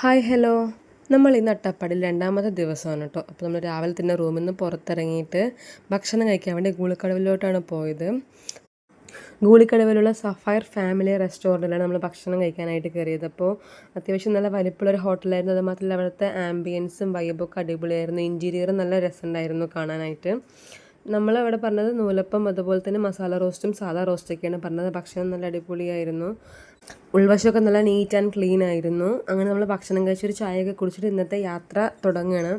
Hi hello. നമ്മൾ ഇന്ന് അട്ടപ്പാടിൽ രണ്ടാമത്തെ ദിവസമാണ് കേട്ടോ. അപ്പോൾ നമ്മൾ രാവിലെ തന്നെ റൂമിൽ നിന്ന് പുറത്തിറങ്ങിയിട്ട് ഭക്ഷണം കഴിക്കാൻ വേണ്ടി ഗൂളിക്കടവിലോട്ടാണ് പോയത്. ഗൂളിക്കടവിലുള്ള സഫയർ ഫാമിലി റെസ്റ്റോറന്റിലാണ് നമ്മൾ ഭക്ഷണം കഴിക്കാനായിട്ട് കയറിയത്. അപ്പോൾ അത്യാവശ്യം നല്ല വലിപ്പമുള്ള ഒരു ഹോട്ടലായിരുന്നു. അത് മാത്രമല്ല അവിടുത്തെ ആംബിയൻസും വൈബൊക്കെ അടിപൊളിയായിരുന്നു. ഇന്റീരിയറും നല്ല രസമുണ്ടായിരുന്നു കാണാനായിട്ട്. നമ്മൾ അവിടെ പറഞ്ഞത് നൂലപ്പം അതുപോലെ തന്നെ മസാല റോസ്റ്റും സാധാ റോസ്റ്റൊക്കെയാണ് പറഞ്ഞത്. ഭക്ഷണം നല്ല അടിപൊളിയായിരുന്നു. ഉൾവശമൊക്കെ നല്ല നീറ്റ് ആൻഡ് ക്ലീൻ ആയിരുന്നു. അങ്ങനെ നമ്മൾ ഭക്ഷണം കഴിച്ചൊരു ചായയൊക്കെ കുടിച്ചിട്ട് ഇന്നത്തെ യാത്ര തുടങ്ങുകയാണ്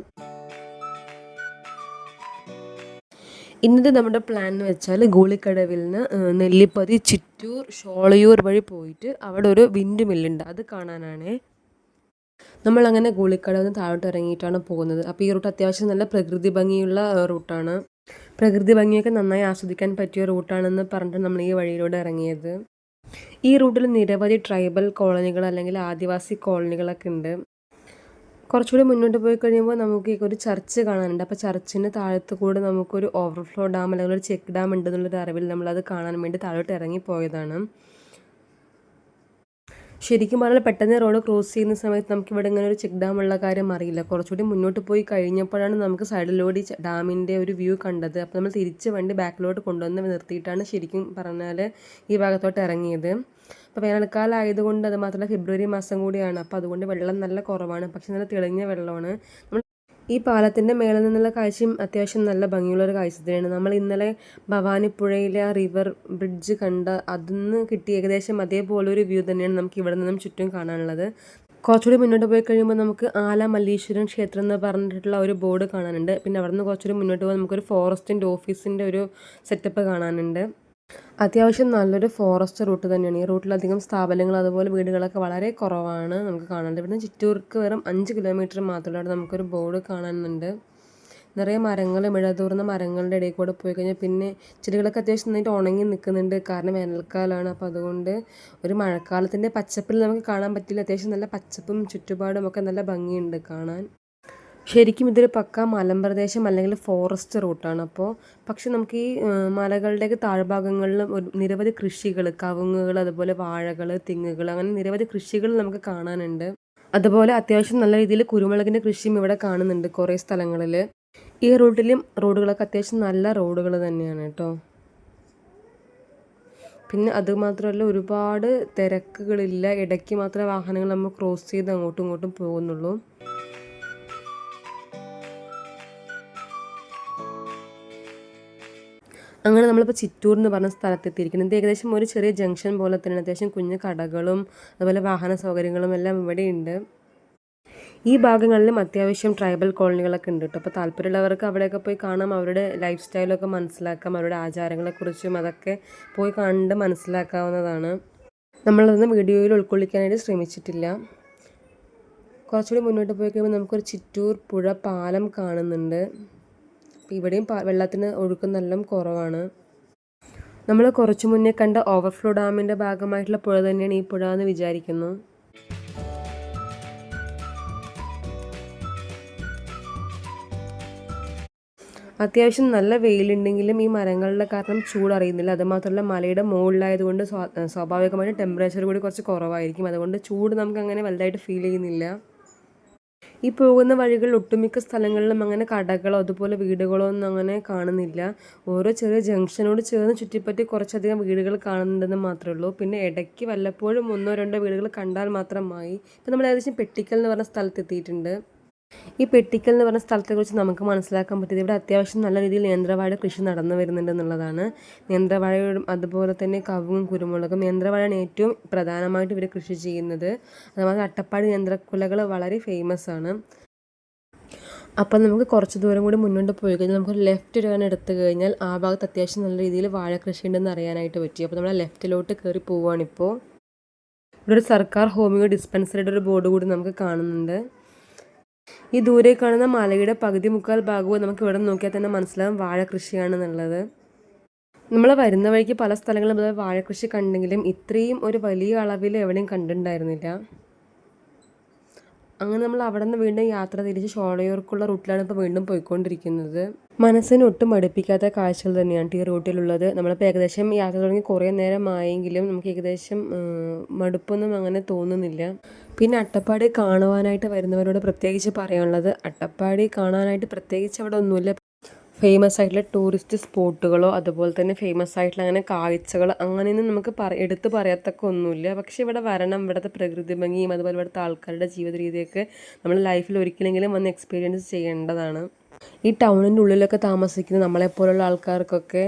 ഇന്നത്തെ നമ്മുടെ പ്ലാൻ എന്ന് വെച്ചാൽ ഗൂളിക്കടവിൽ നിന്ന് നെല്ലിപ്പതി ചിറ്റൂർ ഷോളയൂർ വഴി പോയിട്ട് അവിടെ ഒരു വിൻഡ് മില്ലുണ്ട്. അത് കാണാനാണ്. നമ്മളങ്ങനെ ഗൂളിക്കടവിൽ നിന്ന് താഴോട്ട് ഇറങ്ങിയിട്ടാണ് പോകുന്നത്. അപ്പോൾ ഈ റൂട്ട് അത്യാവശ്യം നല്ല പ്രകൃതി ഭംഗിയുള്ള റൂട്ടാണ്. പ്രകൃതി ഭംഗിയൊക്കെ നന്നായി ആസ്വദിക്കാൻ പറ്റിയ റൂട്ടാണെന്ന് പറഞ്ഞിട്ട് നമ്മൾ ഈ വഴിയിലൂടെ ഇറങ്ങിയത്. ഈ റൂട്ടിൽ നിരവധി ട്രൈബൽ കോളനികൾ അല്ലെങ്കിൽ ആദിവാസി കോളനികളൊക്കെ ഉണ്ട്. കുറച്ചുകൂടി മുന്നോട്ട് പോയി കഴിയുമ്പോൾ നമുക്ക് ഒരു ചർച്ച് കാണാനുണ്ട്. അപ്പോൾ ചർച്ചിന് താഴത്ത് കൂടെ നമുക്കൊരു ഓവർഫ്ലോ ഡാം അല്ലെങ്കിൽ ഒരു ചെക്ക് ഡാം ഉണ്ടെന്നുള്ളൊരു അറിവിൽ നമ്മളത് കാണാൻ വേണ്ടി താഴോട്ട് ഇറങ്ങി പോയതാണ് ശരിക്കും പറഞ്ഞാൽ പെട്ടെന്ന് റോഡ് ക്രോസ് ചെയ്യുന്ന സമയത്ത് നമുക്ക് ഇവിടെ ഇങ്ങനെ ഒരു ചെക്ക് ഡാം ഉള്ള കാര്യം അറിയില്ല. കുറച്ചുകൂടി മുന്നോട്ട് പോയി കഴിഞ്ഞപ്പോഴാണ് നമുക്ക് സൈഡിലൂടെ ഡാമിന്റെ ഒരു വ്യൂ കണ്ടത്. അപ്പോൾ നമ്മൾ തിരിച്ച് വണ്ടി ബാക്കിലോട്ട് കൊണ്ടുവന്ന് നിർത്തിയിട്ടാണ് ശരിക്കും പറഞ്ഞാൽ ഈ ഭാഗത്തോട്ട് ഇറങ്ങിയത്. അപ്പോൾ വേനൽക്കാലം ആയതുകൊണ്ട് അത് മാത്രമല്ല ഫെബ്രുവരി മാസം കൂടിയാണ്. അപ്പോൾ അതുകൊണ്ട് വെള്ളം നല്ല കുറവാണ്. പക്ഷെ നല്ല തെളിഞ്ഞ വെള്ളമാണ്. നമ്മൾ ഈ പാലത്തിന്റെ മേളിൽ നിന്നുള്ള കാഴ്ചയും അത്യാവശ്യം നല്ല ഭംഗിയുള്ളൊരു കാഴ്ച തന്നെയാണ് നമ്മൾ ഇന്നലെ ഭവാനിപ്പുഴയിലെ ആ റിവർ ബ്രിഡ്ജ് കണ്ട അതിന്ന് കിട്ടിയ ഏകദേശം അതേപോലൊരു വ്യൂ തന്നെയാണ് നമുക്ക് ഇവിടെ നിന്നും ചുറ്റും കാണാനുള്ളത്. കുറച്ചുകൂടി മുന്നോട്ട് പോയി കഴിയുമ്പോൾ നമുക്ക് ആല മല്ലീശ്വരൻ ക്ഷേത്രം എന്ന് പറഞ്ഞിട്ടുള്ള ഒരു ബോർഡ് കാണാനുണ്ട്. പിന്നെ അവിടെ നിന്ന് കുറച്ചുകൂടി മുന്നോട്ട് പോകാൻ നമുക്കൊരു ഫോറസ്റ്റിന്റെ ഓഫീസിന്റെ ഒരു സെറ്റപ്പ് കാണാനുണ്ട്. അത്യാവശ്യം നല്ലൊരു ഫോറസ്റ്റ് റൂട്ട് തന്നെയാണ്. ഈ റൂട്ടിലധികം സ്ഥാപനങ്ങൾ അതുപോലെ വീടുകളൊക്കെ വളരെ കുറവാണ് നമുക്ക് കാണാനുണ്ട് ഇവിടുന്ന് ചിറ്റൂർക്ക് വെറും അഞ്ച് കിലോമീറ്റർ മാത്രമേ നമുക്കൊരു ബോർഡ് കാണാനുണ്ട്. നിറയെ മരങ്ങളും ഇഴതൂർന്ന മരങ്ങളുടെ ഇടയിൽ കൂടെ പോയി കഴിഞ്ഞാൽ പിന്നെ ചെടികളൊക്കെ അത്യാവശ്യം നന്നായിട്ട് ഉണങ്ങി നിൽക്കുന്നുണ്ട്. കാരണം വേനൽക്കാലമാണ്. അപ്പോൾ അതുകൊണ്ട് ഒരു മഴക്കാലത്തിന്റെ പച്ചപ്പിൽ നമുക്ക് കാണാൻ പറ്റില്ല. അത്യാവശ്യം നല്ല പച്ചപ്പും ചുറ്റുപാടും ഒക്കെ നല്ല ഭംഗിയുണ്ട് കാണാൻ. ശരിക്കും ഇതൊരു പക്ക മലമ്പ്രദേശം അല്ലെങ്കിൽ ഫോറസ്റ്റ് റൂട്ടാണ് അപ്പോൾ പക്ഷെ നമുക്ക് ഈ മലകളുടെയൊക്കെ താഴ്ഭാഗങ്ങളിൽ നിരവധി കൃഷികൾ കവുങ്ങുകൾ അതുപോലെ വാഴകൾ തിങ്ങുകൾ അങ്ങനെ നിരവധി കൃഷികൾ നമുക്ക് കാണാനുണ്ട്. അതുപോലെ അത്യാവശ്യം നല്ല രീതിയിൽ കുരുമുളകിന്റെ കൃഷിയും ഇവിടെ കാണുന്നുണ്ട് കുറേ സ്ഥലങ്ങളിൽ ഈ റൂട്ടിലും റോഡുകളൊക്കെ അത്യാവശ്യം നല്ല റോഡുകൾ തന്നെയാണ് കേട്ടോ. പിന്നെ അതുമാത്രമല്ല ഒരുപാട് തിരക്കുകളില്ല. ഇടയ്ക്ക് മാത്രമേ വാഹനങ്ങൾ നമ്മൾ ക്രോസ് ചെയ്ത് അങ്ങോട്ടും ഇങ്ങോട്ടും പോകുന്നുള്ളൂ. അങ്ങനെ നമ്മളിപ്പോൾ ചിറ്റൂർ എന്ന് പറഞ്ഞ സ്ഥലത്തെത്തിയിരിക്കുന്നത് ഇത് ഏകദേശം ഒരു ചെറിയ ജംഗ്ഷൻ പോലെ തന്നെ അത്യാവശ്യം കുഞ്ഞു കടകളും അതുപോലെ വാഹന സൗകര്യങ്ങളും എല്ലാം ഇവിടെ ഉണ്ട് ഈ ഭാഗങ്ങളിലും അത്യാവശ്യം ട്രൈബൽ കോളനികളൊക്കെ ഉണ്ട് കേട്ടോ. അപ്പോൾ താല്പര്യമുള്ളവർക്ക് അവിടെയൊക്കെ പോയി കാണാം. അവരുടെ ലൈഫ് സ്റ്റൈലൊക്കെ മനസ്സിലാക്കാം. അവരുടെ ആചാരങ്ങളെക്കുറിച്ചും അതൊക്കെ പോയി കണ്ട് മനസ്സിലാക്കാവുന്നതാണ്. നമ്മളതൊന്നും വീഡിയോയിൽ ഉൾക്കൊള്ളിക്കാനായിട്ട് ശ്രമിച്ചിട്ടില്ല. കുറച്ചുകൂടി മുന്നോട്ട് പോയി കഴിയുമ്പോൾ നമുക്കൊരു ചിറ്റൂർ പുഴ പാലം കാണുന്നുണ്ട്. അപ്പോൾ ഇവിടെയും വെള്ളത്തിന് ഒഴുക്ക് നല്ല കുറവാണ്. നമ്മൾ കുറച്ചു മുന്നേ കണ്ട ഓവർഫ്ലോ ഡാമിന്റെ ഭാഗമായിട്ടുള്ള പുഴ തന്നെയാണ് ഈ പുഴ എന്ന് വിചാരിക്കുന്നു. അത്യാവശ്യം നല്ല വെയിലുണ്ടെങ്കിലും ഈ മരങ്ങളുടെ കാരണം ചൂടറിയുന്നില്ല. അതുമാത്രമല്ല മലയുടെ മുകളിലായതുകൊണ്ട് സ്വാഭാവികമായിട്ട് ടെമ്പറേച്ചർ കൂടി കുറച്ച് കുറവായിരിക്കും. അതുകൊണ്ട് ചൂട് നമുക്ക് അങ്ങനെ വലുതായിട്ട് ഫീൽ ചെയ്യുന്നില്ല. ഈ പോകുന്ന വഴികളിൽ ഒട്ടുമിക്ക സ്ഥലങ്ങളിലും അങ്ങനെ കടകളോ അതുപോലെ വീടുകളോ ഒന്നും അങ്ങനെ കാണുന്നില്ല. ഓരോ ചെറിയ ജംഗ്ഷനോട് ചേർന്ന് ചുറ്റിപ്പറ്റി കുറച്ചധികം വീടുകൾ കാണുന്നുണ്ടെന്ന് മാത്രമേ ഉള്ളൂ. പിന്നെ ഇടയ്ക്ക് വല്ലപ്പോഴും ഒന്നോ രണ്ടോ വീടുകൾ കണ്ടാൽ മാത്രമായി. ഇപ്പം നമ്മൾ ഏകദേശം പെട്ടിക്കൽ എന്ന് പറഞ്ഞ സ്ഥലത്ത് എത്തിയിട്ടുണ്ട്. ഈ പെട്ടിക്കൽ എന്ന് പറഞ്ഞ സ്ഥലത്തെക്കുറിച്ച് നമുക്ക് മനസ്സിലാക്കാൻ പറ്റിയത് ഇവിടെ അത്യാവശ്യം നല്ല രീതിയിൽ നേന്ത്രവാഴ കൃഷി നടന്നു വരുന്നുണ്ട് എന്നുള്ളതാണ്. നേന്ത്രവാഴയും അതുപോലെ തന്നെ കവുങ്ങും കുരുമുളകും നേന്ത്രവാഴയാണ് ഏറ്റവും പ്രധാനമായിട്ട് ഇവർ കൃഷി ചെയ്യുന്നത്. അതുപോലെ അട്ടപ്പാടി നേന്ത്രക്കുലകൾ വളരെ ഫേമസ് ആണ്. അപ്പം നമുക്ക് കുറച്ച് ദൂരം കൂടി മുന്നോട്ട് പോയി കഴിഞ്ഞാൽ നമുക്ക് ലെഫ്റ്റ് ടേൺ എടുത്തു കഴിഞ്ഞാൽ ആ ഭാഗത്ത് അത്യാവശ്യം നല്ല രീതിയിൽ വാഴ കൃഷി ഉണ്ടെന്ന് അറിയാനായിട്ട് പറ്റി. അപ്പോൾ നമ്മൾ ലെഫ്റ്റിലോട്ട് കയറി പോവുകയാണിപ്പോൾ ഇവിടെ ഒരു സർക്കാർ ഹോമിയോ ഡിസ്പെൻസറിയുടെ ഒരു ബോർഡ് കൂടി നമുക്ക് കാണുന്നുണ്ട്. ഈ ദൂരെ കാണുന്ന മലയുടെ പകുതി മുക്കാൽ ഭാഗവും നമുക്ക് ഇവിടെ നോക്കിയാൽ തന്നെ മനസ്സിലാകും വാഴ കൃഷിയാണെന്നുള്ളത്. നമ്മൾ വരുന്ന വഴിക്ക് പല സ്ഥലങ്ങളിലും വാഴ കൃഷി കണ്ടെങ്കിലും ഇത്രയും ഒരു വലിയ അളവിൽ എവിടെയും കണ്ടിട്ടുണ്ടായിരുന്നില്ല. അങ്ങനെ നമ്മൾ അവിടെ നിന്ന് വീണ്ടും യാത്ര തിരിച്ച് ഷോളയൂർക്കുള്ള റൂട്ടിലാണ് ഇപ്പോൾ വീണ്ടും പോയിക്കൊണ്ടിരിക്കുന്നത്. മനസ്സിന് ഒട്ടും മടുപ്പിക്കാത്ത കാഴ്ചകൾ തന്നെയാണ് ഈ റൂട്ടിലുള്ളത്. നമ്മളിപ്പോൾ ഏകദേശം യാത്ര തുടങ്ങി കുറേ നേരമായെങ്കിലും നമുക്ക് ഏകദേശം മടുപ്പൊന്നും അങ്ങനെ തോന്നുന്നില്ല. പിന്നെ അട്ടപ്പാടി കാണുവാനായിട്ട് വരുന്നവരോട് പ്രത്യേകിച്ച് പറയാനുള്ളത് അട്ടപ്പാടി കാണാനായിട്ട് പ്രത്യേകിച്ച് അവിടെ ഒന്നുമില്ല. ഫേമസ് ആയിട്ടുള്ള ടൂറിസ്റ്റ് സ്പോട്ടുകളോ അതുപോലെ തന്നെ ഫേമസ് ആയിട്ടുള്ള അങ്ങനെ കാഴ്ചകൾ അങ്ങനെയൊന്നും നമുക്ക് പറ എടുത്ത് പറയത്തക്ക ഒന്നുമില്ല. പക്ഷേ ഇവിടെ വരണം ഇവിടുത്തെ പ്രകൃതി ഭംഗിയും അതുപോലെ ഇവിടുത്തെ ആൾക്കാരുടെ ജീവിത രീതിയൊക്കെ നമ്മൾ ലൈഫിൽ ഒരിക്കലെങ്കിലും വന്ന് എക്സ്പീരിയൻസ് ചെയ്യേണ്ടതാണ്. ഈ ടൗണിന്റെ ഉള്ളിലൊക്കെ താമസിക്കുന്ന നമ്മളെപ്പോലുള്ള ആൾക്കാർക്കൊക്കെ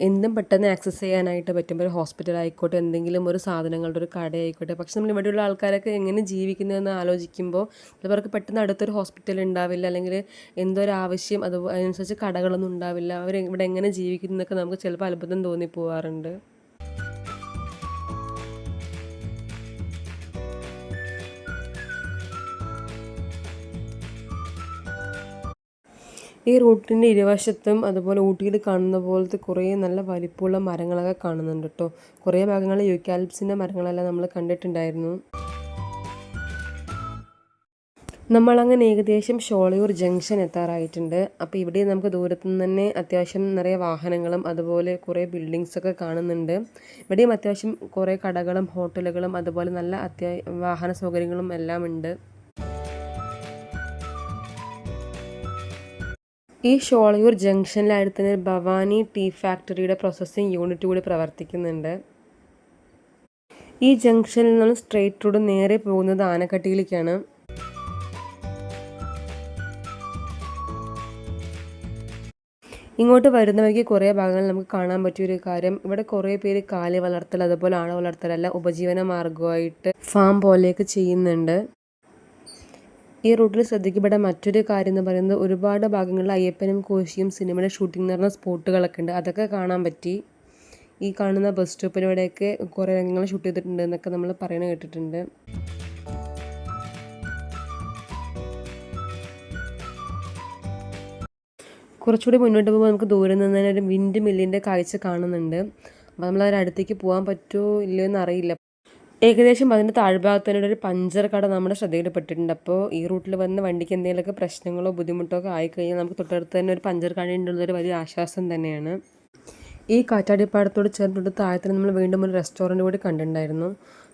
എന്തും പെട്ടെന്ന് ആക്സസ് ചെയ്യാനായിട്ട് പറ്റും ഒരു ഹോസ്പിറ്റൽ ആയിക്കോട്ടെ എന്തെങ്കിലും ഒരു സാധനങ്ങളുടെ ഒരു കട ആയിക്കോട്ടെ പക്ഷെ നമ്മൾ ഇവിടെയുള്ള ആൾക്കാരൊക്കെ എങ്ങനെ ജീവിക്കുന്നതെന്ന് ആലോചിക്കുമ്പോൾ ചിലവർക്ക് പെട്ടെന്ന് അടുത്തൊരു ഹോസ്പിറ്റൽ ഉണ്ടാവില്ല അല്ലെങ്കിൽ എന്തൊരു ആവശ്യം അത് അതിനനുസരിച്ച് കടകളൊന്നും ഉണ്ടാവില്ല. അവർ ഇവിടെ എങ്ങനെ ജീവിക്കുന്നതൊക്കെ നമുക്ക് ചിലപ്പോൾ അത്ഭുതം തോന്നിപ്പോവാറുണ്ട്. ഈ റൂട്ടിന്റെ ഇരുവശത്തും അതുപോലെ ഊട്ടിയിൽ കാണുന്ന പോലത്തെ കുറേ നല്ല വലിപ്പമുള്ള മരങ്ങളൊക്കെ കാണുന്നുണ്ട് കേട്ടോ. കുറേ ഭാഗങ്ങളിൽ യൂക്കാലിപ്സിന്റെ മരങ്ങളെല്ലാം നമ്മൾ കണ്ടിട്ടുണ്ടായിരുന്നു. നമ്മളങ്ങനെ ഏകദേശം ഷോളയൂർ ജംഗ്ഷൻ എത്താറായിട്ടുണ്ട്. അപ്പോൾ ഇവിടെ നമുക്ക് ദൂരത്തു നിന്ന് തന്നെ അത്യാവശ്യം നിറയെ വാഹനങ്ങളും അതുപോലെ കുറേ ബിൽഡിങ്സൊക്കെ കാണുന്നുണ്ട്. ഇവിടെയും അത്യാവശ്യം കുറേ കടകളും ഹോട്ടലുകളും അതുപോലെ നല്ല അത്യാ വാഹന സൗകര്യങ്ങളും എല്ലാം ഉണ്ട് ഈ ഷോളയൂർ ജംഗ്ഷനിലായിട്ട് തന്നെ ഭവാനി ടീ ഫാക്ടറിയുടെ പ്രോസസ്സിംഗ് യൂണിറ്റ് കൂടി പ്രവർത്തിക്കുന്നുണ്ട്. ഈ ജംഗ്ഷനിൽ നിന്നും സ്ട്രെയിറ്റ് റോഡ് നേരെ പോകുന്നത് ആനക്കട്ടിയിലേക്കാണ്. ഇങ്ങോട്ട് വരുന്നവയ്ക്ക് കുറേ ഭാഗങ്ങൾ നമുക്ക് കാണാൻ പറ്റിയൊരു കാര്യം. ഇവിടെ കുറേ പേര് കാലി വളർത്തൽ അതുപോലെ ആണ വളർത്തലല്ല ഉപജീവന മാർഗമായിട്ട് ഫാം പോലെയൊക്കെ ചെയ്യുന്നുണ്ട്. ഈ റൂട്ടിൽ ശ്രദ്ധിക്കപ്പെട്ട മറ്റൊരു കാര്യം എന്ന് പറയുന്നത് ഒരുപാട് ഭാഗങ്ങളിൽ അയ്യപ്പനും കോശിയും സിനിമയുടെ ഷൂട്ടിംഗ് നടന്ന സ്പോട്ടുകളൊക്കെ ഉണ്ട്. അതൊക്കെ കാണാൻ പറ്റി. ഈ കാണുന്ന ബസ് സ്റ്റോപ്പിലൂടെയൊക്കെ കുറേ രംഗങ്ങൾ ഷൂട്ട് ചെയ്തിട്ടുണ്ട് എന്നൊക്കെ നമ്മൾ പറയണ കേട്ടിട്ടുണ്ട്. കുറച്ചുകൂടി മുന്നോട്ട് പോകുമ്പോൾ നമുക്ക് ദൂരെ നിന്ന് തന്നെ ഒരു വിൻഡ് മില്ലിന്റെ കാഴ്ച കാണുന്നുണ്ട്. അപ്പോൾ നമ്മൾ അതിനടുത്തേക്ക് പോകാൻ പറ്റുമോ ഇല്ലയോ എന്നറിയില്ല. ഏകദേശം അതിന്റെ താഴ്ഭാഗത്ത് തന്നെ ഒരു പഞ്ചർ കട നമ്മുടെ ശ്രദ്ധയിൽപ്പെട്ടിട്ടുണ്ട്. അപ്പോൾ ഈ റൂട്ടിൽ വന്ന് വണ്ടിക്ക് എന്തെങ്കിലുമൊക്കെ പ്രശ്നങ്ങളോ ബുദ്ധിമുട്ടോ ഒക്കെ ആയിക്കഴിഞ്ഞാൽ നമുക്ക് തൊട്ടടുത്ത് തന്നെ ഒരു പഞ്ചർ കടയുണ്ടുള്ളൊരു വലിയ ആശ്വാസം തന്നെയാണ്. ഈ കാറ്റാടിപ്പാടത്തോട് ചേർന്നിട്ട് താഴത്തിൽ നമ്മൾ വീണ്ടും ഒരു റെസ്റ്റോറന്റ് കൂടി കണ്ടിട്ടുണ്ടായിരുന്നു.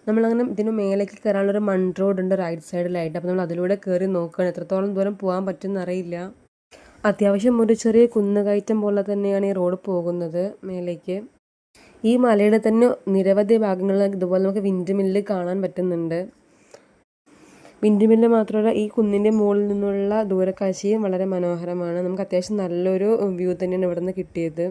നമ്മളങ്ങനെ ഇതിന് മേലേക്ക് കയറാനുള്ളൊരു മൺ റോഡ് ഉണ്ട് റൈറ്റ് സൈഡിലായിട്ട് അപ്പോൾ നമ്മൾ അതിലൂടെ കയറി നോക്കുകയാണ്. എത്രത്തോളം ദൂരം പോകാൻ പറ്റുമെന്ന് അറിയില്ല. അത്യാവശ്യം ഒരു ചെറിയ കുന്നുകയറ്റം പോലെ തന്നെയാണ് ഈ റോഡ് പോകുന്നത് മേലേക്ക്. ഈ മലയുടെ തന്നെ നിരവധി ഭാഗങ്ങളിൽ ഇതുപോലെ നമുക്ക് വിൻഡ് മില്ല് കാണാൻ പറ്റുന്നുണ്ട്. വിൻഡ് മില്ല് മാത്രമല്ല ഈ കുന്നിന്റെ മുകളിൽ നിന്നുള്ള ദൂരക്കാഴ്ചയും വളരെ മനോഹരമാണ്. നമുക്ക് അത്യാവശ്യം നല്ലൊരു വ്യൂ തന്നെയാണ് ഇവിടെ നിന്ന് കിട്ടിയത്.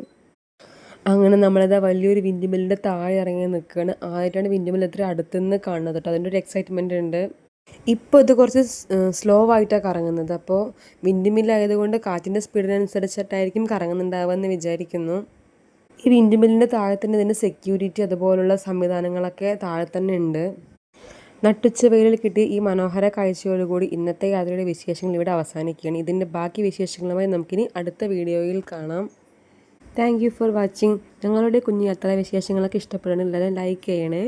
അങ്ങനെ നമ്മളിതാ വലിയൊരു വിൻഡ് മില്ലിന്റെ താഴെ ഇറങ്ങി നിൽക്കുകയാണ്. ആദ്യമായിട്ടാണ് വിൻഡ് മില്ല് ഇത്ര അടുത്തുനിന്ന് കാണുന്നത് കേട്ടോ. അതിന്റെ ഒരു എക്സൈറ്റ്മെന്റ് ഉണ്ട്. ഇപ്പോൾ ഇത് കുറച്ച് സ്ലോ ആയിട്ടാണ് കറങ്ങുന്നത്. അപ്പോൾ വിൻഡ് മില്ലായതുകൊണ്ട് കാറ്റിന്റെ സ്പീഡിനനുസരിച്ചിട്ടായിരിക്കും കറങ്ങുന്നുണ്ടാവുക എന്ന് വിചാരിക്കുന്നു. ഈ വിൻഡ് മില്ലിന്റെ താഴെ തന്നെ ഇതിന്റെ സെക്യൂരിറ്റി അതുപോലുള്ള സംവിധാനങ്ങളൊക്കെ താഴെ തന്നെ ഉണ്ട്. നട്ടുച്ച വെയിലിൽ കിട്ടിയ ഈ മനോഹര കാഴ്ചയോടുകൂടി ഇന്നത്തെ യാത്രയുടെ വിശേഷങ്ങൾ ഇവിടെ അവസാനിക്കുകയാണ്. ഇതിന്റെ ബാക്കി വിശേഷങ്ങളുമായി നമുക്കിനി അടുത്ത വീഡിയോയിൽ കാണാം. താങ്ക് യു ഫോർ വാച്ചിങ് ഞങ്ങളുടെ കുഞ്ഞു യാത്രാ വിശേഷങ്ങളൊക്കെ ഇഷ്ടപ്പെടണമെങ്കിൽ ലൈക്ക് ചെയ്യണേ.